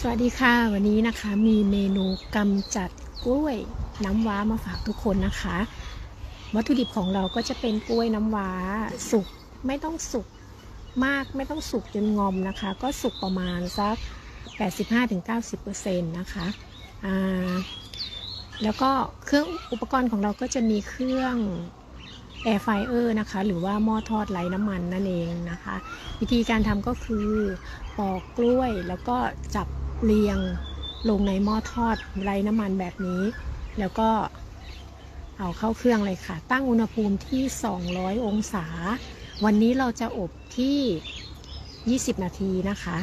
สวัสดีค่ะ วันนี้นะคะมีเมนูกำจัดกล้วยน้ำว้ามาฝากทุกคนนะคะ วัตถุดิบของเราก็จะเป็นกล้วยน้ำว้าสุกไม่ต้องสุกมากไม่ต้องสุกจนงอมนะคะ ก็สุกประมาณสัก 85-90%นะคะอ่าแล้วก็เครื่องอุปกรณ์ของเราก็จะมีเครื่อง Air Fryer นะคะ หรือว่าหม้อทอดไร้น้ำมันนั่นเองนะคะ วิธีการทำก็คือปอกกล้วยแล้วก็จับ เรียงลงในหม้อทอดไร้น้ำมันแบบนี้ แล้วก็เอาเข้าเครื่องเลยค่ะ ตั้งอุณหภูมิที่ 200 องศา วันนี้เราจะอบที่ 20 นาทีนะคะ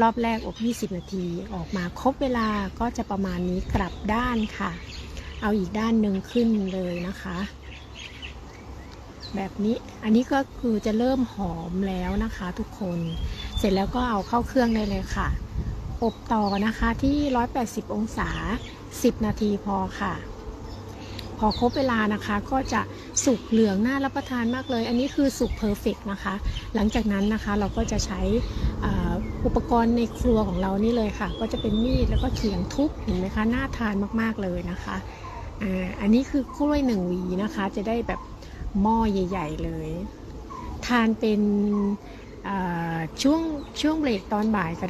รอบแรกอบ 20 นาที ออกมาครบเวลาก็จะประมาณนี้กลับด้านค่ะ เอาอีกด้านหนึ่งขึ้นเลยนะคะ แบบนี้ อันนี้ก็คือจะเริ่มหอมแล้วนะคะทุกคน เสร็จแล้วก็เอาเข้าเครื่องได้เลยค่ะ อบต่อนะคะที่ 180 องศา 10 นาทีพอค่ะ พอครบเวลานะคะก็จะสุกเหลืองน่ารับประทานมากเลย อันนี้คือสุกเพอร์เฟกนะคะ หลังจากนั้นนะคะเราก็จะใช้อุปกรณ์ในครัวของเรานี่เลยค่ะ ก็จะเป็นมีดแล้วก็เขียงทุบเห็นไหมคะน่าทานมากๆเลยนะคะอันนี้คือกล้วยหนึ่งหวีนะคะ จะได้แบบหม้อใหญ่ ๆ เลย ทานเป็นช่วงช่วงเบรกตอนบ่ายก็ได้